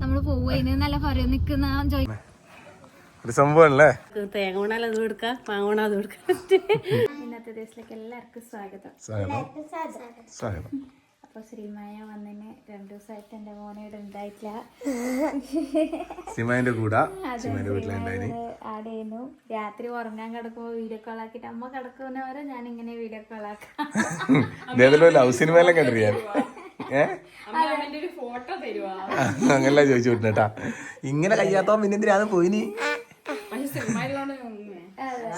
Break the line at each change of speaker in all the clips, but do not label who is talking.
നമ്മൾ പോവുകയെന്ന് നല്ല പറയും നിക്കുന്ന
ഒരു
തേങ്ങ വേണാലും അത് കൊടുക്കാം മാങ്ങ വേണോ അത് കൊടുക്കാം
ഇന്നത്തെ ദിവസത്തിലേക്ക് എല്ലാവർക്കും സ്വാഗതം.
സ്വാഗതം. സ്വാഗതം.
അപ്പൊ ശ്രീമായ വന്നതിന് രണ്ടു ദിവസമായിട്ട് എന്റെ മോനെ ഇവിടെ ഉണ്ടായിട്ടില്ല.
സിമാന്റെ കൂടെ.
രാത്രി ഉറങ്ങാൻ കിടക്കുമ്പോ വീഡിയോ കോൾ ആക്കിട്ട് അമ്മ കിടക്കുന്നവരെ ഞാൻ ഇങ്ങനെ വീഡിയോ കോൾ ആക്കാം.
ഇതേതല്ലോ ലവ് സിനിമയെല്ലാം കണ്ടിരിക്കാൻ ഏ?
ഫോട്ടോ തരുവാ.
അങ്ങനെല്ലാം ചോദിച്ചു വിട്ടേട്ടാ ഇങ്ങനെ കഴിയാത്തോ പിന്നെ എന്തിനാണ് പോയിനി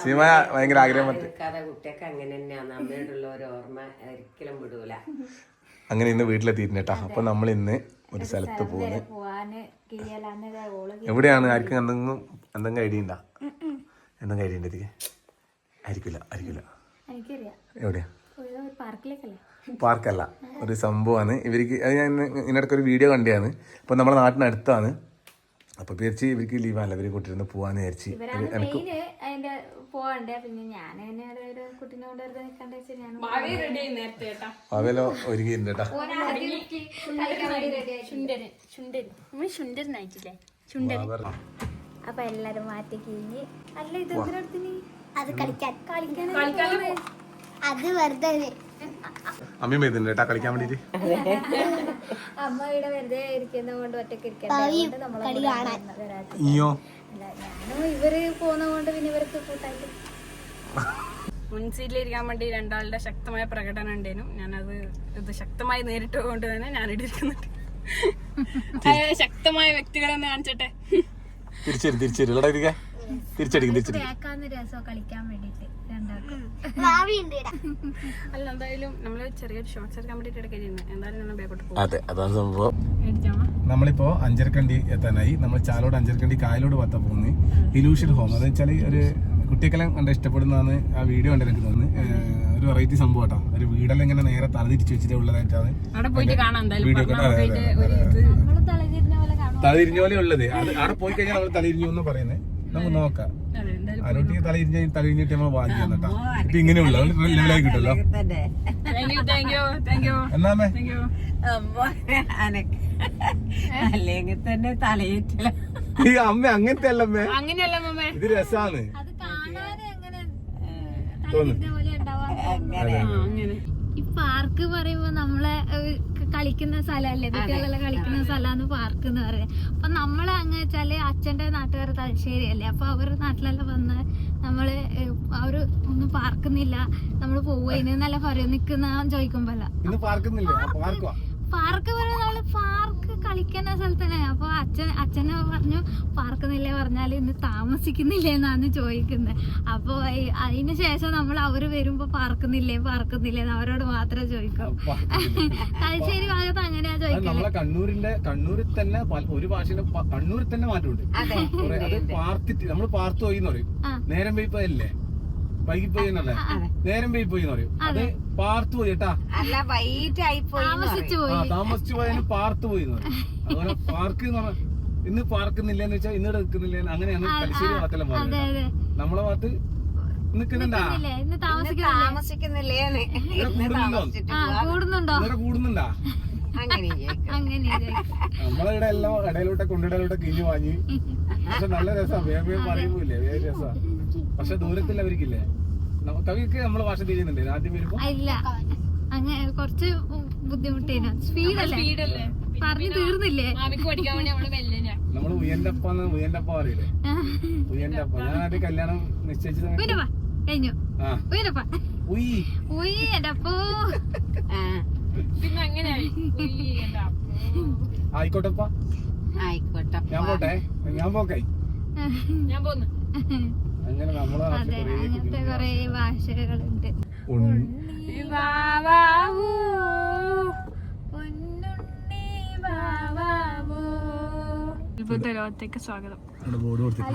സിനിമ ഭയങ്കര ആഗ്രഹം
കുട്ടിയൊക്കെ അങ്ങനെ തന്നെയാണ് അമ്മയോടുള്ള ഒരു ഓർമ്മ ഒരിക്കലും വിടൂല.
അങ്ങനെ ഇന്ന് വീട്ടിലെത്തിയിരുന്നേട്ടാ അപ്പൊ നമ്മൾ ഇന്ന് ഒരു സ്ഥലത്ത് പോകുന്നു എവിടെയാണ്? ആർക്കും എന്തെങ്കിലും എന്തെങ്കിലും ഐഡിയ ഉണ്ടാ? എന്തെങ്കിലും ഐഡിയ ഉണ്ട് ഇതിക്ക്? ആയിരിക്കില്ല ആയിരിക്കില്ല എവിടെയാ?
ഒരു പാർക്കിലേക്കല്ലേ?
പാർക്കല്ല. ഒരു സംഭവമാണ്. ഇവർക്ക് അത് ഞാൻ ഇതിനിടയ്ക്ക് ഒരു വീഡിയോ കണ്ടതാണ്. അപ്പോൾ നമ്മുടെ നാട്ടിനടുത്താണ് അപ്പോൾ വിചാരിച്ച് ഇവർക്ക് ലീവല്ല ഇവർ കൂട്ടിരുന്ന് പോകാന്ന് വിചാരിച്ച്.
എനിക്ക്
അവലോ ഒരുങ്ങിയിട്ടുണ്ട്
അപ്പൊ എല്ലാരും മാറ്റി കഴിഞ്ഞ് അല്ല ഇത് അത് കളിക്കാൻ. കളിക്കാൻ
അത് വെറുതെ
അമ്മയും വരുന്നുണ്ട് കേട്ടാ കളിക്കാൻ വേണ്ടിട്ട്
അമ്മ ഇവിടെ വെറുതെ ഇരിക്കുന്ന കൊണ്ട് ഒറ്റയ്ക്ക് ഇരിക്കണ്ട നമ്മളെ ഇവർ പോകുന്ന കൊണ്ട് പിന്നെ ഇവർക്ക് കൂട്ടായിട്ട്.
മുൻസീറ്റിലിരിക്കാൻ വേണ്ടി രണ്ടാളുടെ ശക്തമായ പ്രകടനം ഉണ്ടായിരുന്നു. ഞാനത് ഇത് ശക്തമായി നേരിട്ട് കൊണ്ട് തന്നെ ഞാൻ ഇടിയിരിക്കുന്നുണ്ട് ശക്തമായ വ്യക്തികളെന്ന് കാണിച്ചട്ടെ.
തിരിച്ചു തിരിച്ചു ഇരിക്കാൻ തിരിച്ചടിക്കും തിരിച്ചടിക്കും. അതെ അതാണ് സംഭവം. നമ്മളിപ്പോ അഞ്ചരക്കണ്ടി എത്താനായി. നമ്മൾ ചാലോട് അഞ്ചരക്കണ്ടി കായലോട് പത്ത പോകുന്നത് ഇലൂഷൻ ഹോം. അതെന്ന് വെച്ചാൽ ഒരു കുട്ടിയൊക്കെല്ലാം കണ്ട ഇഷ്ടപ്പെടുന്നതാണ് ആ വീഡിയോ കണ്ട് എനിക്ക് ഒരു വെറൈറ്റി സംഭവം കേട്ടോ. ഒരു വീടെല്ലാം ഇങ്ങനെ നേരെ തലതിരിച്ചു വെച്ചിട്ട് ഉള്ളതായിട്ടാണ്
അവിടെ പോയിട്ട് കാണാം എന്തായാലും
വീഡിയോ
തലതിരിഞ്ഞ പോലെ കാണും.
തലതിരിഞ്ഞ പോലെ ഉള്ളത് അത് അവിടെ പോയി കഴിഞ്ഞാൽ നമ്മൾ തലതിരിഞ്ഞു എന്ന് പറയുന്നത്. നമുക്ക് നോക്കാം.
അതെ
തലയിരിഞ്ഞ തലയിഞ്ഞിട്ട് നമ്മൾ ഭാഗ്യം കേട്ടോ. ഇപ്പൊ ഇങ്ങനെയുള്ള. ലെവലായി കിട്ടുമല്ലോ. എന്നാമേ
അല്ലെങ്കിൽ തന്നെ തലയേറ്റില്ല
ഈ അമ്മ അങ്ങനത്തെ അല്ലമ്മേ
അങ്ങനെയല്ല മമ്മേ
ഇത് രസാണ്.
അങ്ങനെ
ഈ പാർക്ക് പറയുമ്പോ നമ്മളെ കളിക്കുന്ന സ്ഥലല്ലേ കുട്ടികളെല്ലാം കളിക്കുന്ന സ്ഥലമാണ് പാർക്ക് എന്ന് പറയുന്നത് അപ്പൊ നമ്മളെ അങ്ങ് വെച്ചാൽ അച്ഛന്റെ നാട്ടുകാർ തലശ്ശേരി അല്ലേ അപ്പൊ അവരുടെ നാട്ടിലെല്ലാം വന്ന് നമ്മൾ അവർ ഒന്നും പാർക്കുന്നില്ല. നമ്മൾ പോവുകയാണ് നല്ല പറയും നിക്കുന്ന ചോദിക്കുമ്പോല്ല. പാർക്ക് നമ്മൾ പാർക്ക് കളിക്കുന്ന സ്ഥലത്തന്നെ അപ്പൊ അച്ഛൻ അച്ഛനെ പറഞ്ഞു പാർക്ക് പാർക്കുന്നില്ലേ? പറഞ്ഞാൽ ഇന്ന് താമസിക്കുന്നില്ല എന്നാണ് ചോദിക്കുന്നത്. അപ്പൊ ഈ- അതിന് ശേഷം നമ്മൾ അവർ വരുമ്പോ പാർക്കുന്നില്ലേ? പാർക്കുന്നില്ലേ? എന്ന് അവരോട് മാത്രമേ ചോദിക്കൂ. തലശ്ശേരി ഭാഗത്ത് അങ്ങനെയാ
ചോദിക്കുന്നത് കണ്ണൂരിന്റെ കണ്ണൂരിൽ തന്നെ ഒരു ഭാഷയുടെ കണ്ണൂരിൽ തന്നെ മാറ്റമുണ്ട്. അത്. പാർത്തിട്ട് നമ്മൾ പാർത്തു പോയി എന്ന് പറയും. നേരം പോയിപ്പോ വൈകി പോയി എന്നല്ലേ നേരം പോയി പോയി എന്ന് പറയും. അത്. പാർത്ത് പോയി കേട്ടാ.
അല്ല വൈകിട്ടായി പോയി
താമസിച്ചു
ആ
പോയി.
താമസിച്ചു പോയതിന് പാർത്ത് പോയി എന്ന് പറയും. അതുപോലെ പാർക്ക് എന്ന് പറഞ്ഞാൽ ഇന്ന് പാർക്കുന്നില്ല എന്ന് വെച്ചാൽ ഇന്ന് നിൽക്കുന്നില്ല അങ്ങനെയാണ് തലശ്ശേരി ഭാഗത്തെല്ലാം
അതെ
പറയുന്നത്
അതെ.
നമ്മളെ ഭാഗത്ത് നിൽക്കുന്നുണ്ടാ?
ഇല്ലേ ഇന്ന് താമസിക്കുന്നില്ലേ
താമസിക്കുന്നില്ലേന്ന്.
ഇവിടെ കൂടുന്നുണ്ടോ?
ആ കൂടുന്നുണ്ടോ?
ഇന്നലെ കൂടുന്നുണ്ടാ?
അങ്ങനെ
അങ്ങനെ
നമ്മളെ ഇവിടെ എല്ലാം ഇടയിലോട്ടെ കൊണ്ടിടയിലോട്ടെ കിഞ്ഞു വാങ്ങി. പക്ഷെ നല്ല രസം. വേഗം പറയുമ്പോയില്ലേ വേഗം രസമാണ് പക്ഷെ ദൂരത്തിൽ അവർക്കില്ലേ കവിക്ക് നമ്മളെ ഭാഷ തിരിയുന്നുണ്ട് ആദ്യം വരുമ്പോ
ഇല്ല. അങ്ങനെ കുറച്ച് ബുദ്ധിമുട്ടേനു. സ്പീഡല്ലേ പറഞ്ഞു തീർന്നില്ലേ?
മാമിക്ക് പഠിക്കാൻ വേണ്ടി
നമ്മൾ ഉയന്റെ അപ്പ ഉയന്റെ അപ്പ അറിയില്ലേ ഉയന്റെ അപ്പ ഞാൻ ആദ്യം കല്യാണം നിശ്ചയിച്ച സമയത്ത്
കഴിഞ്ഞു.
പിന്നെ.
ആയിക്കോട്ടെപ്പ.
ആയിക്കോട്ടെ
ഞാൻ പോട്ടെ. ഞാൻ പോക്കായി
ഞാൻ പോന്നു.
അങ്ങനെ
അതെ അങ്ങനത്തെ കൊറേ ഭാഷകളുണ്ട്.
അത്ഭുത ലോകത്തേക്ക് സ്വാഗതം.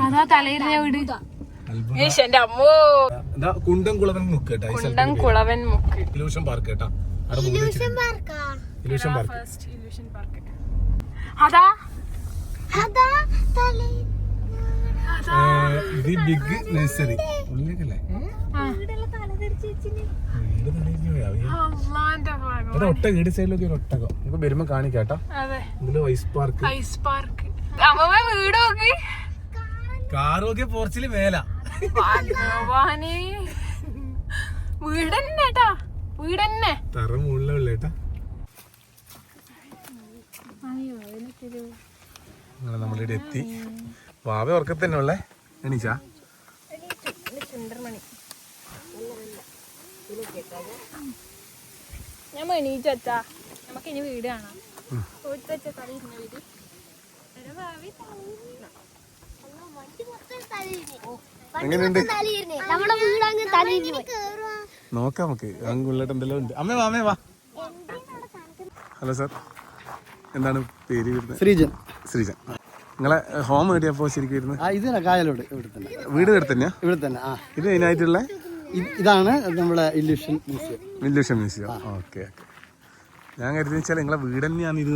അതാ തലയിലെ വീട് ഏഷ് എന്റെ അമ്മോ.
കുണ്ടം കുളവൻ മുക്ക്
കുണ്ടം കുളവൻ മുക്ക്.
ഇലൂഷൻ പാർക്ക് കേട്ടാ. വെച്ചിട്ടുണ്ട്. ഇലൂഷൻ പാർക്ക്
പാർക്ക് അതാ?
അതാ തലേ
ദി ബിഗ് നഴ്സറി ഉള്ളിലേക്കല്ലേ? ഒട്ടകം ഈട് സൈഡിലൊക്കെ ഒരു ഒട്ടകം. നമുക്ക് വരുമ്പോ കാണിക്കാട്ടാ ഇതിൽ ഐസ് പാർക്ക്
ഐസ് പാർക്ക് വീട് നോക്കി.
കാറൊക്കെ പോർച്ചിൽ മേല.
വീടന്നെട്ടാ വീടന്നെ
തറ അങ്ങനെ നമ്മളിവിടെ എത്തി. വാവ ഉറക്കത്ത് തന്നെ ഉള്ളേ എണീച്ചാ
ഞാൻ നമുക്ക് ഇനി വീട് കാണാം. ഭാവി
എങ്ങനെയുണ്ട്? നോക്കാം നമുക്ക്. അങ്ങുള്ളിട്ട് എന്തെല്ലാം ഉണ്ട്. അമ്മേ വാ അമ്മേ വാ. Hello sir. എന്താണ് പേര് വരുന്നത്?
ശ്രീജൻ.
ശ്രീജൻ. നിങ്ങളെ ഹോം എവിടെയപ്പോ ശരിക്കും
ആ ഇത് കായലോട് ഇവിടെ തന്നെ.
വീട് ഇവിടെ തന്നെയാ?
ഇവിടെ തന്നെ ആ.
ഇത് അതിനായിട്ടുള്ള
ഇത് ഇതാണ് നമ്മുടെ illusion museum
illusion museum okay okay. ഞാൻ കരുതി വെച്ചാൽ നിങ്ങളെ വീട് തന്നെയാണ് ഇത്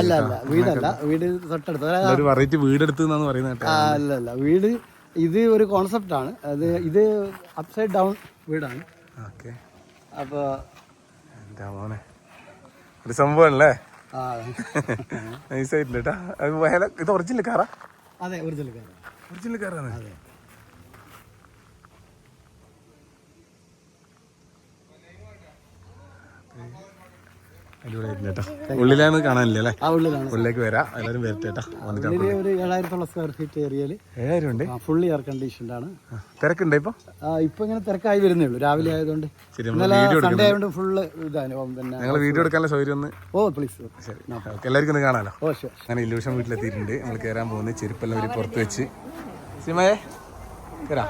അല്ല അല്ല വീടല്ല. വീട് തൊട്ടടുത്ത്.
ഒരു വെറൈറ്റി വീട് എടുത്തെന്നാണ് പറയുന്നത്
അല്ല അല്ല. വീട് ഇത് ഒരു കോൺസെപ്റ്റ് ആണ്. അത് ഇത് അപ്സൈഡ് ഡൗൺ വീടാണ്.
ഓക്കെ.
അപ്പോൾ
എന്താ മോനെ. ഒരു സംഭവമല്ലേ
ആ
നൈസായിട്ടുണ്ട് കേട്ടാ അത് ഇത് ഒറിജിനൽ കാറാ
അതെ ഒറിജിനൽ കാറാ
ഒറിജിനൽ കാറാണ് കേട്ടോ. ഉള്ളിലാണ് കാണാനില്ല അല്ലേ?
ആ ഉള്ളിലാണ്.
ഉള്ളിലേക്ക് വരാം. എല്ലാവരും വരട്ടെ കേട്ടോ. വന്നിട്ട്
ഒരു ഏഴായിരത്തോളം സ്ക്വയർ ഫീറ്റ് ഏരിയയിൽ
ഏഴായിരം ഉണ്ട്.
ഫുള്ളി എയർ കണ്ടീഷൻഡ് ആണ്.
തിരക്കുണ്ട് ഇപ്പൊ?
ഇപ്പൊ ഇങ്ങനെ തിരക്കായി വരുന്നേ ഉള്ളൂ. രാവിലെ ആയതുകൊണ്ട്. സൺഡേ ഫുള്ള് ഇതാണ്. ഓ, പിന്നെ
ഞങ്ങൾ വീഡിയോ എടുക്കാനുള്ള സൗകര്യം ഒന്ന്.
ഓ പ്ലീസ്
ശരി. എല്ലാവർക്കും ഒന്ന് കാണാലോ?
ഓ
അങ്ങനെ ഇല്ലൂഷൻ വീട്ടിലെത്തിയിട്ടുണ്ട്. നമ്മൾ കയറാൻ പോകുന്നത് ചെരുപ്പെല്ലാം ഒരു പുറത്ത് വെച്ച്. സിമയെ കയറാം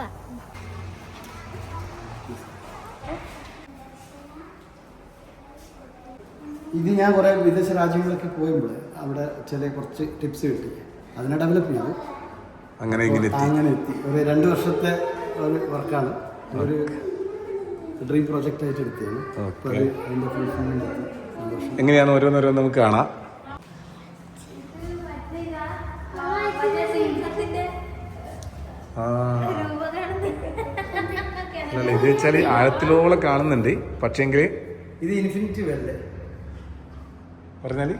ഇത് ഞാൻ കുറേ വിദേശ രാജ്യങ്ങളിലൊക്കെ പോയുമ്പോൾ അവിടെ ചില കുറച്ച് ടിപ്സ് കിട്ടി. അതിനെ ഡെവലപ്പ് ചെയ്തു.
അങ്ങനെ
അങ്ങനെ എത്തി. ഒരു രണ്ട് വർഷത്തെ ഒരു വർക്കാണ്. ഒരു ഡ്രീം പ്രോജക്റ്റ് ആയിട്ട് എടുത്തതാണ്. അപ്പോൾ അത് അതിന്റെ
എങ്ങനെയാണ് ഓരോന്നോരോന്ന് നമുക്ക് കാണാം. ആ. ഇത് വെച്ചാൽ ആഴത്തിലോളം കാണുന്നുണ്ട്. പക്ഷേങ്കിൽ
ഇത് ഇൻഫിനിറ്റി വെല്ല്
പറഞ്ഞാൽ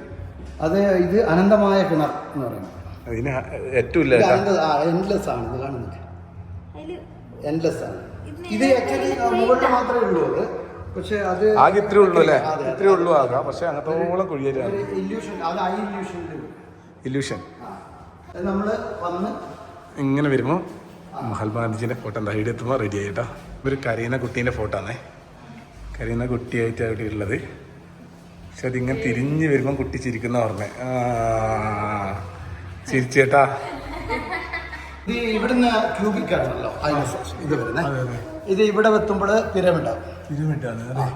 അത് ഇത് അനന്തമായ കിണർ എന്ന് പറയുന്നത്
അതിന് ഏറ്റവും ഇല്ല
എൻലെസ് ആണ് ഇത് കാണുന്നത് എൻലെസ് ആണ്. ഇത് ആക്ച്വലി മുകളിൽ മാത്രമേ ഉള്ളൂ അത്. പക്ഷേ അത്
ആകെ ഇത്രേ ഉള്ളൂ അല്ലേ. ഇത്രേ ഉള്ളൂ ആകാം. പക്ഷെ അങ്ങനത്തോളം കുഴിയേറ്റാണ്
ഒരു ഇല്യൂഷൻ അത് ഐ ഇല്യൂഷനിൽ
ഇല്യൂഷൻ
നമ്മൾ വന്ന്
ഇങ്ങനെ വരുമ്പോൾ മഹാത്മാഗാന്ധിജിന്റെ ഫോട്ടോ എന്താ? ഇവിടെ എത്തുമ്പോൾ റെഡി ആയിട്ടോ ഇവർ കരീന കുട്ടീന്റെ ഫോട്ടോ ആണേ. കരീന കുട്ടിയായിട്ടാണ് ഇവിടെ ഉള്ളത്. പക്ഷെ അതിങ്ങനെ തിരിഞ്ഞ് വരുമ്പോൾ കുട്ടി ചിരിക്കുന്ന ഓർമ്മ. ചിരിച്ചേട്ടാ.
ഇവിടുന്ന് ക്യൂബിക് ആണല്ലോ ഇത് വരുന്നത് ഇത് ഇവിടെ എത്തുമ്പോൾ
പിരമിഡാണ് അതെ.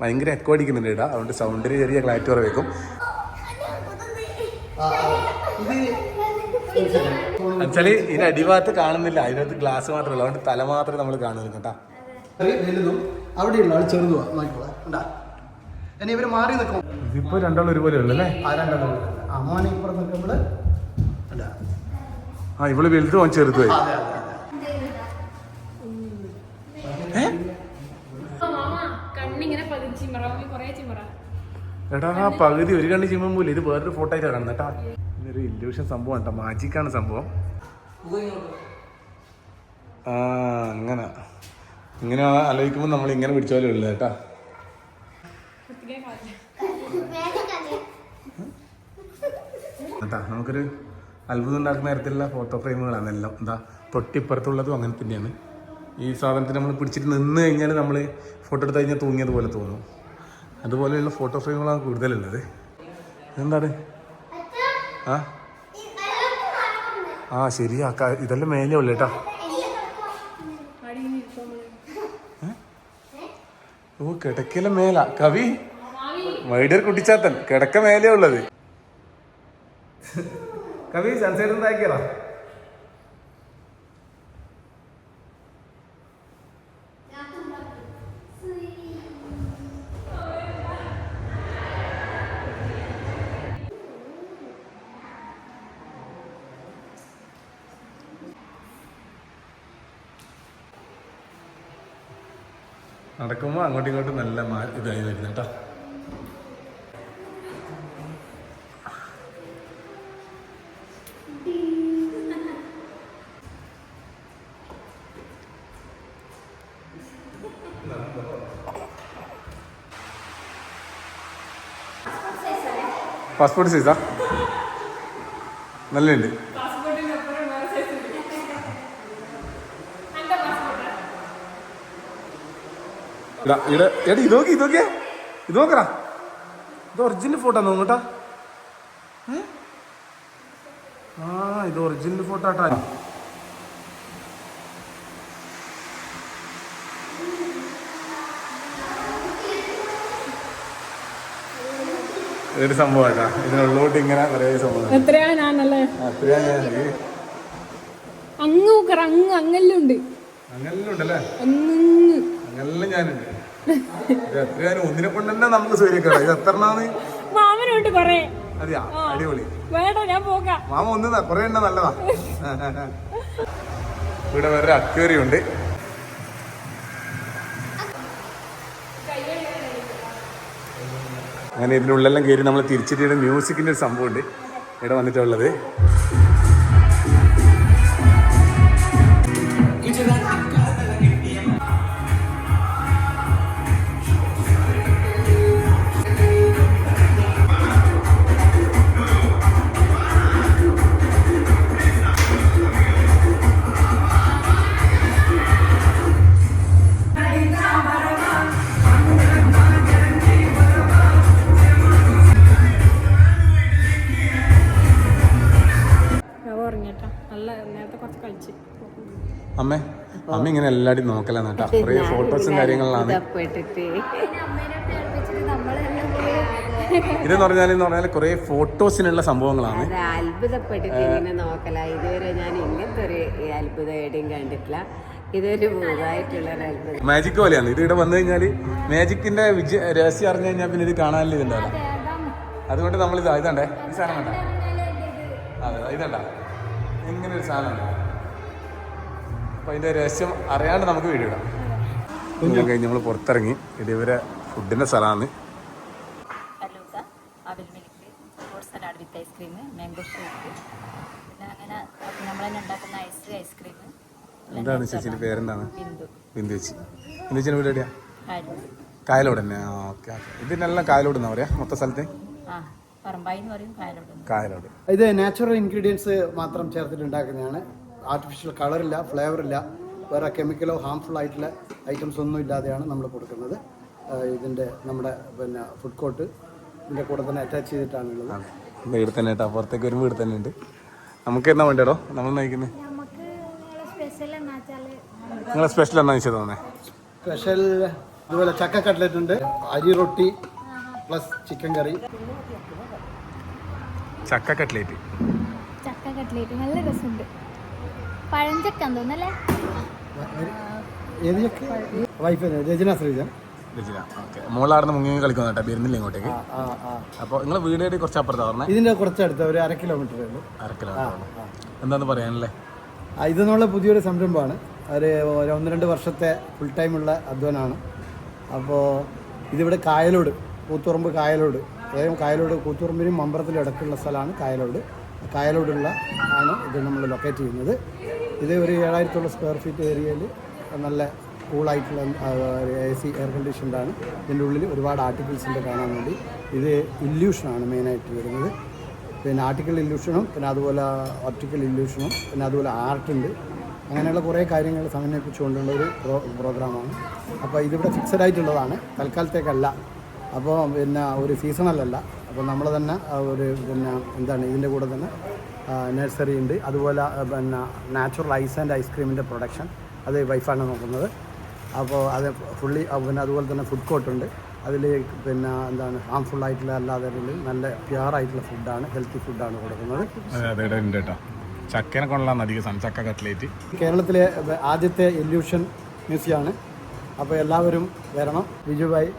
ഭയങ്കര എക്കോ അടിക്കുന്നുണ്ട് ഇടാ അതുകൊണ്ട് സൗണ്ടിന് ചെറിയ ക്ലാറ്റ് കുറവേക്കും എന്നുവെച്ചാൽ ഇതിന് അടിഭാഗത്ത് കാണുന്നില്ല. അതിനകത്ത് ഗ്ലാസ് മാത്രമേ ഉള്ളൂ. അതുകൊണ്ട് തല മാത്രമേ നമ്മൾ കാണുന്നു കേട്ടാ.
വലുതും അവിടെയുള്ള ആൾ ചെറുതുമാണ് നോക്കിക്കോളാം. ഉണ്ടാ ഇനി ഇവർ മാറി നിൽക്കും.
ഇതിപ്പോ രണ്ടാളും ഒരുപോലെ ഉള്ളല്ലേ
ആ രണ്ടാളും അമ്മാനെ ഇപ്പുറം നിൽക്കുമ്പോൾ
ആ ഇവൾ വലുത്
വാങ്ങി ചിമറ
എടാ ആ പകുതി ഒരു കണ്ണി ചെയ്യുമ്പോൾ പോലും ഇത് വേറൊരു ഫോട്ടോ ആയിട്ടാണ് കാണുന്നത് കേട്ടാ ഇതൊരു ഇല്യൂഷൻ സംഭവം കേട്ടോ മാജിക്കാണ് സംഭവം. ആ അങ്ങനെ. ഇങ്ങനെ ആലോചിക്കുമ്പോൾ നമ്മൾ ഇങ്ങനെ പിടിച്ച പോലെ ഉള്ളത് കേട്ടാ കേട്ടാ നമുക്കൊരു അത്ഭുതം ഉണ്ടാക്കുന്ന തരത്തിലുള്ള ഫോട്ടോ ഫ്രെയിമുകളാണ് എല്ലാം. എന്താ തൊട്ടിപ്പുറത്തുള്ളതും അങ്ങനെ തന്നെയാണ്. ഈ സാധനത്തിന് നമ്മൾ പിടിച്ചിട്ട് നിന്ന് കഴിഞ്ഞാൽ നമ്മൾ ഫോട്ടോ എടുത്ത് കഴിഞ്ഞാൽ തൂങ്ങിയതുപോലെ തോന്നും. അതുപോലെയുള്ള ഫോട്ടോ ഫ്രെയിമുകളാണ് കൂടുതലുള്ളത്. എന്താണ് ആ? ആ ശരിയാ ഇതെല്ലാം മേലെ ഉള്ളു കേട്ടാ? ഓ കിടക്കല മേല. കവി? My dear Kuttichathan. കിടക്ക മേലേ ഉള്ളത്. കവി സൺസൈഡ് എന്താക്കിയതാ നടക്കുമ്പോൾ അങ്ങോട്ടും ഇങ്ങോട്ടും നല്ല ഇതായി വരുന്നുണ്ടോ പാസ്പോർട്ട് സൈസാ നല്ലുണ്ട് ഇവിടെ എടാ ഇത് നോക്കി ഇത് നോക്കിയേ. ഇത് നോക്കടാ. ഇത് ഒറിജിനൽ ഫോട്ടോ നോക്കട്ടാ ആ ഇത് ഒറിജിനൽ ഫോട്ടോ ആട്ടാ. ഇതൊരു സംഭവമാട്ടാ ഇതിനുള്ളോട്ട് ഇങ്ങനെ കുറേ സംഭവം.
എത്രയാ ഞാനല്ലേ?
അത്രയാ ഞാൻ?
അങ്ങ് അങ്ങ് അങ്ങെല്ലാം ഉണ്ട്
അങ്ങനെല്ലാം ഉണ്ടല്ലേ
അങ്ങ്.
അങ്ങനെല്ലാം ഞാനുണ്ട്. ഇത് എത്രയാനും ഒന്നിനെ കൊണ്ട് തന്നെ നമുക്ക് സൂര്യക്കാണ് ഇത് എത്രണ്ണാന്ന്
മാമനുണ്ട് കൊറേ.
അതെയാ? അടിപൊളി.
വേണ്ട ഞാൻ പോകാം.
മാമ ഒന്ന് കുറെ എണ്ണ നല്ലതാ. ഇവിടെ വേറെ അക്വേറിയം ഉണ്ട്. അങ്ങനെ ഇതിനുള്ളെല്ലാം കയറി നമ്മൾ തിരിച്ചിട്ട് മ്യൂസിക്കിന്റെ ഒരു സംഭവമുണ്ട് ഇവിടെ വന്നിട്ടുള്ളത്.
നല്ല നേരത്തെ കുറച്ച്
അമ്മേ അമ്മ ഇങ്ങനെ എല്ലാവരും നോക്കലാണ് കേട്ടോ. കുറേ ഫോട്ടോസും കാര്യങ്ങളിലാണ് ഇതെന്ന് പറഞ്ഞാൽ എന്ന് പറഞ്ഞാൽ കുറേ ഫോട്ടോസിനുള്ള സംഭവങ്ങളാണ്.
അത് അത്ഭുതപ്പെട്ടിട്ട് ഇങ്ങനെ നോക്കല. ഇതുവരെ ഞാൻ ഇങ്ങനത്തെ ഒരു അത്ഭുതം എവിടെയും കണ്ടിട്ടില്ല. ഇതൊരു പുതുതായിട്ടുള്ള ഒരു അത്ഭുതം.
മാജിക് പോലെയാണ്. ഇത് ഇവിടെ വന്നു കഴിഞ്ഞാൽ മാജിക്കിന്റെ വിജയ രഹസ്യം അറിഞ്ഞു കഴിഞ്ഞാൽ പിന്നെ ഇത് കാണാനില്ല ഇതുണ്ടാവില്ല. അതുകൊണ്ട് നമ്മൾ ഇത് ഇതണ്ടേ. ഈ സാധനം വേണ്ട അതെ ഇതണ്ട? ഇങ്ങനെ ഒരു സാധനമാണ് അപ്പൊ അതിന്റെ രഹസ്യം അറിയാണ്ട് നമുക്ക് വീഡിയോ ഇടാം. കഴിഞ്ഞ് നമ്മൾ പുറത്തിറങ്ങി. ഇതേവരെ ഫുഡിന്റെ സ്ഥലമാണ്.
ഐസ്ക്രീം മാംഗോ ഷേക്ക് പിന്നെ അങ്ങനെ നമ്മൾ തന്നെ ഉണ്ടാക്കുന്ന ഐസ് ഐസ്ക്രീം
എന്താണ് ചേച്ചിന്റെ പേരെന്താണ്?
ബിന്ദു.
ചേച്ചി. ബിന്ദു ചേച്ചിന്റെ വീട് എവിടെയാ? കായലോട്. തന്നെ. ഓക്കെ ഇതിനെല്ലാം കായലോട് എന്നാ പറയാ? മൊത്ത സ്ഥലത്തെ?
കായലോട്.
ഇത് നാച്ചുറൽ ഇൻഗ്രീഡിയൻസ് മാത്രം ചേർത്തിട്ട് ഉണ്ടാക്കുന്നതാണ് ആർട്ടിഫിഷ്യൽ കളറില്ല ഫ്ലേവറില്ല വേറെ കെമിക്കലോ ഹാംഫുൾ ആയിട്ടുള്ള ഐറ്റംസ് ഒന്നും ഇല്ലാതെയാണ് നമ്മൾ കൊടുക്കുന്നത്. ഇതിന്റെ ഇതിന്റെ നമ്മുടെ പിന്നെ ഫുഡ് കോർട്ട് ഇതിന്റെ കൂടെ തന്നെ അറ്റാച്ച് ചെയ്തിട്ടാണുള്ളത്
വീട് തന്നെ അപ്പുറത്തേക്ക് പുറത്തേക്ക് ഒരു വീട് തന്നെ ഉണ്ട്. നമുക്ക് എന്നാ വേണ്ടോ നമ്മൾ നയിക്കുന്നത്
നമുക്ക് നിങ്ങളെ സ്പെഷ്യൽ എന്ന്
വെച്ചാൽ സ്പെഷ്യൽ എന്നാ വെച്ചത്
സ്പെഷ്യൽ അതുപോലെ ചക്ക കട്ട്ലറ്റ് ഉണ്ട്. അരി റൊട്ടി പ്ലസ് ചിക്കൻ കറി.
ചക്ക കട്ട്ലേറ്റ്
ചക്ക കട്ട്ലേറ്റ് നല്ല രസമുണ്ട്. പഴഞ്ചക്ക തോന്നല്ലേ
ഏത് ചക്ക വൈഫ് രചന ശ്രീജൻ
രചന. ഓക്കെ. മോളാടുന്ന് മുങ്ങി കളിക്കുന്ന കേട്ടോ. വരുന്നില്ല ഇങ്ങോട്ടേക്ക്? അപ്പോൾ നിങ്ങൾ വീട് കുറച്ച് അപ്പുറത്താ പറഞ്ഞത്
ഇതിന്റെ കുറച്ചടുത്ത് ഒരു അര കിലോമീറ്റർ ഉള്ളൂ.
അര കിലോമീറ്റർ എന്താന്ന് പറയാനല്ലേ?
ഇത് നമ്മളെ പുതിയൊരു സംരംഭമാണ്. ഒരു ഒരു ഒന്ന് രണ്ട് വർഷത്തെ ഫുൾ ടൈമുള്ള അധ്വാനമാണ് അപ്പോൾ ഇതിവിടെ കായലോട്. കൂത്തുറമ്പ് കായലോട് അതായത് കായലോട് കൂത്തുറമ്പിനും മമ്പറത്തിലും ഇടയ്ക്കുള്ള സ്ഥലമാണ് കായലോട്. കായലോടുള്ള ആണ് ഇത് നമ്മൾ ലൊക്കേറ്റ് ചെയ്യുന്നത്. ഇത് ഒരു ഏഴായിരത്തോളം സ്ക്വയർ ഫീറ്റ് ഏരിയയിൽ നല്ല കൂളായിട്ടുള്ള എ സി എയർ കണ്ടീഷൻഡാണ് ഇതിന്റെ ഉള്ളിൽ ഒരുപാട് ആർട്ടിക്കിൾസിന്റെ കാണാൻ വേണ്ടി. ഇത് ഇല്യൂഷനാണ് മെയിനായിട്ട് വരുന്നത്. പിന്നെ ആർട്ടിക്കൽ ഇല്യൂഷനും പിന്നെ അതുപോലെ ഒപ്റ്റിക്കൽ ഇല്യൂഷനും പിന്നെ അതുപോലെ ആർട്ടുണ്ട് അങ്ങനെയുള്ള കുറേ കാര്യങ്ങൾ സമന്വയിപ്പിച്ചുകൊണ്ടുള്ള ഒരു പ്രോ പ്രോഗ്രാമാണ് അപ്പോൾ ഇതിവിടെ ഫിക്സഡ് ആയിട്ടുള്ളതാണ്. തൽക്കാലത്തേക്കല്ല. അപ്പോൾ പിന്നെ ഒരു സീസണലല്ല. അപ്പോൾ നമ്മൾ തന്നെ ഒരു പിന്നെ എന്താണ് ഇതിന്റെ കൂടെ തന്നെ നഴ്സറി ഉണ്ട്. അതുപോലെ പിന്നെ നാച്ചുറൽ ഐസ് ആൻഡ് ഐസ്ക്രീമിന്റെ പ്രൊഡക്ഷൻ. അത് വൈഫാണ് നോക്കുന്നത്. അപ്പോൾ അത് ഫുള്ളി പിന്നെ അതുപോലെ തന്നെ ഫുഡ് കോർട്ടുണ്ട്. അതിൽ പിന്നെ എന്താണ് ഹാംഫുൾ ആയിട്ടുള്ള അല്ലാതെ നല്ല പ്യുവർ ആയിട്ടുള്ള ഫുഡാണ് ഹെൽത്തി ഫുഡാണ് കൊടുക്കുന്നത്.
ചക്കേനെ കൊള്ളാന്ന് അധികം ചക്ക കട്ട്ലേറ്റ്.
കേരളത്തിലെ ആദ്യത്തെ എല്യൂഷൻ മ്യൂസിയമാണ് അപ്പോൾ എല്ലാവരും വരണം. ബിജുഭായ്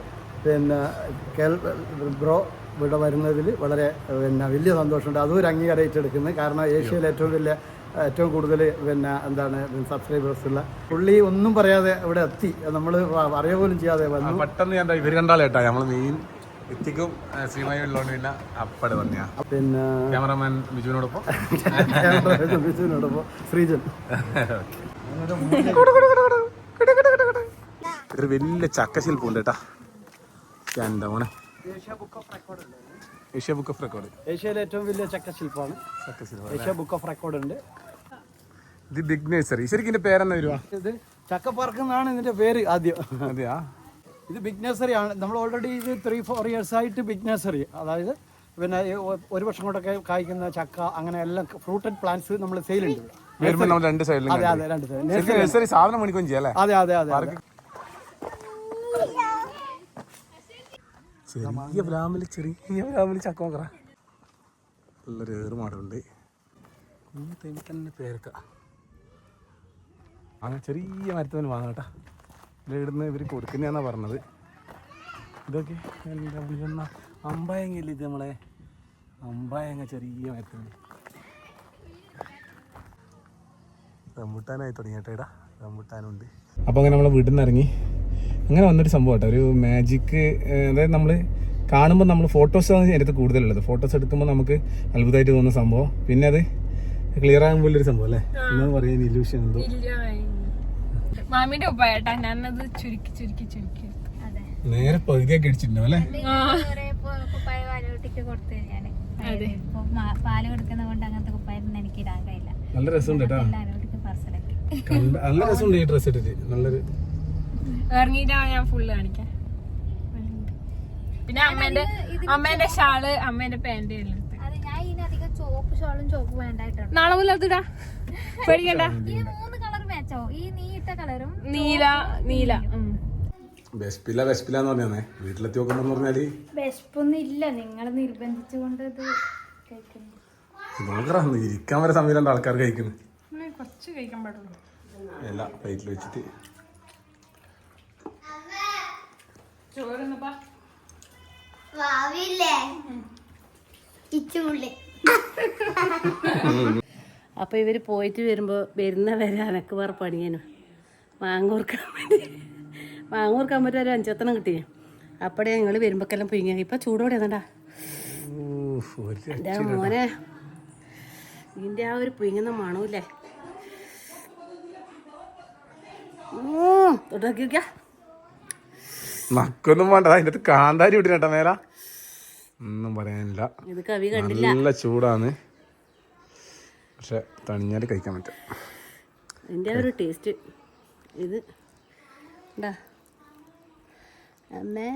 പിന്നെ കേൾ ബ്രോ ഇവിടെ വരുന്നതിൽ വളരെ പിന്നെ വലിയ സന്തോഷമുണ്ട്. അതും ഒരു അംഗീകാരമായിട്ട് എടുക്കുന്നത്. കാരണം ഏഷ്യയിലെ ഏറ്റവും വലിയ ഏറ്റവും കൂടുതൽ പിന്നെ എന്താണ് സബ്സ്ക്രൈബേഴ്സ് ഉള്ള. പുള്ളി ഒന്നും പറയാതെ ഇവിടെ എത്തി. നമ്മൾ അറിയ പോലും ചെയ്യാതെ വന്നു.
പെട്ടെന്ന് ഞാൻ ഇവർ കണ്ടാലേ നമ്മൾ മെയിൻ എത്തിക്കും ശ്രീമായി ഉള്ളതുകൊണ്ട് പിന്നെ അപ്പടെ തന്നെയാ
പിന്നെ
ക്യാമറമാൻ ബിജുവിനോടൊപ്പം.
ബിജുവിനോടൊപ്പം. ശ്രീജൻ.
ഒരു വലിയ ചക്കശിൽ ഉണ്ട് കേട്ടാ. എന്താ മോനെ. ഏഷ്യ ബുക്ക് ഓഫ് റെക്കോർഡ്
ഏഷ്യയിലെ ഏറ്റവും വലിയ ചക്കശില്പമാണ്.
ചക്കശില്പം
ഏഷ്യ ബുക്ക് ഓഫ് റെക്കോർഡ് ഉണ്ട്.
ഇത് ബിഗ് നേഴ്സറി ശരിക്കും ഇതിന്റെ പേരെന്നാ വരുവാ
ഇത് ചക്കപ്പാർക്ക് എന്നാണ് ഇതിന്റെ പേര് ആദ്യം.
അതെയാ?
ഇത് ബിഗ് നേഴ്സറി ആണ്. നമ്മൾ ഓൾറെഡി ഇത് ത്രീ ഫോർ ഇയേഴ്സ് ആയിട്ട് ബിഗ് നേഴ്സറി അതായത് പിന്നെ ഒരു വർഷം കൊണ്ടൊക്കെ കായ്ക്കുന്ന ചക്ക അങ്ങനെ എല്ലാം ഫ്രൂട്ടഡ് പ്ലാന്റ്സ് നമ്മൾ സെയിൽ ഉണ്ട് അതെ അതെ രണ്ട് സൈഡ്
നഴ്സറി സാധനം മേടിക്കുകയും ചെയ്യാം
അതെ അതെ അതെ
ചെറിയ ബ്രാമിൽ ചെറിയ ബ്രാമിൽ ചക്ക നോക്കറ നല്ലൊരു ഏറുമാടുണ്ട് കുഞ്ഞു ടൈമിൽ തന്നെ പേരക്ക. അങ്ങനെ ചെറിയ മരത്തുമേൽ വാങ്ങാം കേട്ടാ. ഇത് ഇവിടുന്ന് ഇവർ കൊടുക്കുന്നതാന്നാ പറഞ്ഞത്. ഇതൊക്കെ എന്താ വിളിക്കുന്ന അമ്പായങ്ങയില്ല ഇത് നമ്മളെ? അമ്പായങ്ങ ചെറിയ മരത്തവന്. റംബുട്ടാനായി തുടങ്ങിയിട്ടേടാ. റംബുട്ടാനുണ്ട്. അപ്പോൾ അങ്ങനെ നമ്മളെ വീട്ടിൽ നിന്ന് ഇറങ്ങി അങ്ങനെ വന്നൊരു സംഭവം കേട്ടോ. ഒരു മാജിക് അതായത് നമ്മൾ കാണുമ്പോൾ നമ്മൾ ഫോട്ടോസ് എടുത്ത് കൂടുതലുള്ളത്. ഫോട്ടോസ് എടുക്കുമ്പോൾ നമുക്ക് അത്ഭുതമായിട്ട് തോന്നുന്ന സംഭവം. പിന്നെ അത് ക്ലിയർ ആകുമ്പോൾ ഒരു സംഭവം അല്ലേ? എന്നാ പറയുന്ന ഇല്യൂഷൻ എന്തോ?
മാമിന്റെ ഉപ്പായിട്ടാ. ഞാനത് ചുരുക്കി ചുരുക്കി ചുരുക്കി
അതെ.
നേരെ പകുതിയൊക്കെ അടിച്ചിട്ടുണ്ടാവും അല്ലേ?
പാൽ കൊടുക്കുന്ന കൊണ്ട് അങ്ങനത്തെ കുപ്പായൊന്നും എനിക്ക് ഇടാൻ കഴിയില്ല.
നല്ല രസമുണ്ട് കേട്ടോ. നല്ല രസമുണ്ട് ഈ ഡ്രസ്സ് ഇട്ടിട്ട്. നല്ലൊരു
ഇറങ്ങിയിട്ടാണ് ഞാൻ ഫുള്ള് കാണിക്കാൻ പിന്നെ അമ്മേന്റെ അമ്മേന്റെ ഷാൾ അമ്മേന്റെ പാന്റ് എല്ലാം എടുത്ത്.
അത് ഞാൻ ഇതിനധികം ചോപ്പ് ഷോളും ചോപ്പ് വേണ്ടായിട്ടുണ്ട്.
നാളെ മുതൽ അതിടാ പേടിക്കണ്ട.
ഈ മൂന്ന് കളർ മാച്ചോ ഈ നീ ഇട്ട കളറും
നീല നീല. ഉം.
ബെസ്പില്ല ബെസ്പില്ല എന്ന് പറഞ്ഞേ വീട്ടിലെത്തി നോക്കുമ്പോൾ പറഞ്ഞാൽ.
വിശപ്പൊന്നും ഇല്ല. നിങ്ങൾ നിർബന്ധിച്ചുകൊണ്ട് ഇത് കഴിക്കുന്നു.
ഇരിക്കാൻ വരെ ആൾക്കാർ കഴിക്കുന്നത്
ഉം, കുറച്ച് കഴിക്കാൻ പാടുള്ളൂ.
എല്ലാം പ്ലേറ്റിൽ വെച്ചിട്ട്
ചോറുന്നപ്പാ
ഇവർ ഇച്ചുമുള്ളി
അപ്പോൾ ഇവർ പോയിട്ട് വരുമ്പോൾ വരുന്ന വരെ അനക്ക് വേറെ പണിയേനും. മാങ്ങൂർക്കാൻ വേണ്ടി. മാങ്ങൂർക്കാൻ പറ്റിയ ഒരു അഞ്ചെത്തണം കിട്ടി അപ്പടെ ഞങ്ങൾ വരുമ്പോക്കെല്ലാം പുഴുങ്ങിയ. ഇപ്പം ചൂടോടെ എന്റെ മോനെ. ഇതിന്റെ ആ ഒരു പുഴുങ്ങുന്ന മണമില്ലേ ഓ നോക്കിയാ.
നക്കൊന്നും വേണ്ട. അതിന്റെ അടുത്ത് കാന്താരി വിട്ടിട്ടാ മേല. ഒന്നും പറയാനില്ല. നല്ല ചൂടാണ്. പക്ഷെ തണിഞ്ഞാൽ കഴിക്കാൻ പറ്റും.
എന്റെ ഒരു ടേസ്റ്റ്. ഇത് എന്താ അമ്മേ.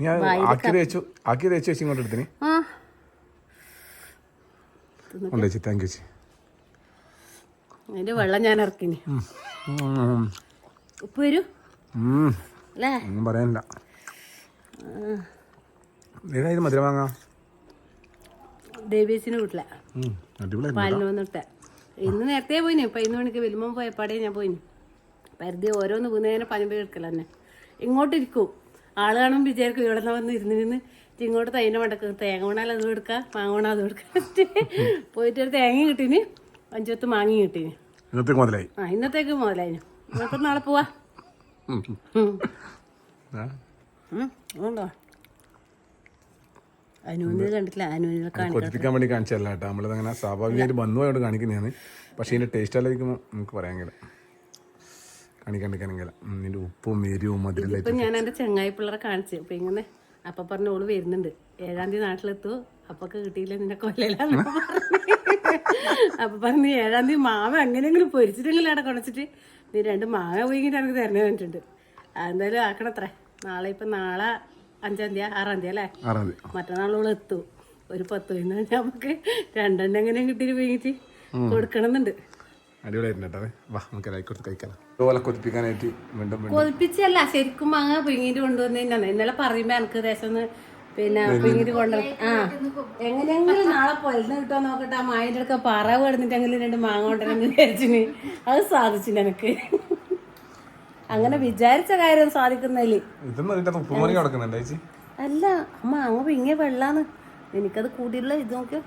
നീ ആക്കി തേച്ചു ആക്കി തേച്ച് വെച്ച്. ഇങ്ങോട്ട് എടുത്തിന്.
ആ.
കൊണ്ടുവച്ചു. താങ്ക് യു ചേച്ചി.
അതിന്റെ വെള്ളം ഞാൻ ഇറക്കിനി. ഉപ്പ് വരൂ അല്ലേ
ഒന്നും പറയാനില്ല. ഏതായത് മധുരം വാങ്ങാം?
ദേവീസിന് വീട്ടില. പാലിന് വന്നിട്ട്. ഇന്ന് നേരത്തെ പോയിന്. പതിനൊന്ന് മണിക്ക് വരുമ്പം പോയപ്പാടേ ഞാൻ പോയിന്. പരിധി ഓരോന്ന് പോകുന്നതിനെ പനമ്പ് എടുക്കല തന്നെ. ഇങ്ങോട്ട് ഇരിക്കും. ആൾ കാണും വിചാരിക്കും ഇവിടെ നിന്ന് വന്ന് ഇരുന്നിരുന്ന് ഇങ്ങോട്ട് തൈന്റെ മണ്ടക്ക് തേങ്ങ വേണാൽ അത് എടുക്കാം മാങ്ങ വേണാൽ അത് എടുക്കാം. പോയിട്ട് ഒരു തേങ്ങ കിട്ടീന്. അഞ്ചുപത്ത് മാങ്ങയും കിട്ടീന്.
ഇന്നത്തേക്ക് മുതലായി.
ആ ഇന്നത്തേക്ക് മുതലായി. നമുക്ക് നാളെ പോവാ. അനുവിനെ കണ്ടിട്ടില്ല. അനുവിനെ കാണിക്കാം
കൊതിപ്പിക്കാൻ വേണ്ടി കാണിച്ചല്ല കേട്ടോ. നമ്മളിത് അങ്ങനെ സ്വാഭാവികമായിട്ട് വന്നുപോയോട് കാണിക്കുന്നതാണ്. പക്ഷേ ഇതിന്റെ ടേസ്റ്റ് ആലോചിക്കുമ്പോൾ നമുക്ക് പറയാൻ കഴിയില്ല. കാണിക്കാണ്ടിരിക്കാനെങ്കില ഇതിന്റെ ഉപ്പും എരിവും മധുരമില്ല
ഇപ്പൊ ഞാൻ ചെങ്ങായി പിള്ളേരെ കാണിച്ചു. അപ്പൊ ഇങ്ങനെ അപ്പൊ പറഞ്ഞ ഓൾ വരുന്നുണ്ട്. ഏഴാം തീയതി നാട്ടിലെത്തു. അപ്പൊക്കെ കിട്ടിയില്ല നിന്റെ കൊല്ലാ. അപ്പൊ പറഞ്ഞു ഏഴാം തീയതി മാവ എങ്ങനെയെങ്കിലും പൊരിച്ചിട്ടെങ്കിലും അവിടെ കുണച്ചിട്ട് നീ രണ്ട് മാങ്ങ പോയിങ്ങിട്ട് എനിക്ക് തരണേ പറഞ്ഞിട്ടുണ്ട്. എന്തായാലും ആക്കണത്രേ. നാളെ ഇപ്പൊ നാളെ അഞ്ചാം തീയതി ആറാം തീയതി അല്ലേ? മറ്റന്നാളോളം എത്തും. ഒരു പത്ത് കഴിഞ്ഞാൽ നമുക്ക് രണ്ടെണ്ണം എങ്ങനെയും കിട്ടിയിട്ട് പോയിട്ട് കൊടുക്കണമെന്നുണ്ട്. കൊതിപ്പിച്ചല്ല ശരിക്കും മാങ്ങ പിങ്ങിട്ട് കൊണ്ടുവന്നു ഇന്നലെ പറയുമ്പോ എനിക്ക് ദേശം പിന്നെ പിന്നീട് കൊണ്ട ആ എങ്ങനെയെങ്കിലും നാളെ പൊലിന്ന് കിട്ടുമോ നോക്കട്ടെ. ആ മായിന്റെ അടുക്ക പറവ് കിടന്നിട്ടെങ്കിലും രണ്ട് മാങ്ങ കൊണ്ടുവരാൻ വിചാരിച്ചിന്. അത് സാധിച്ചില്ല എനിക്ക്. അങ്ങനെ വിചാരിച്ച കാര്യം
സാധിക്കുന്നതിൽ.
അല്ല അമ്മ അങ്ങ് പിങ്ങിയ വെള്ളാന്ന്. എനിക്കത് കൂടിയുള്ള ഇത് നോക്കിയോ.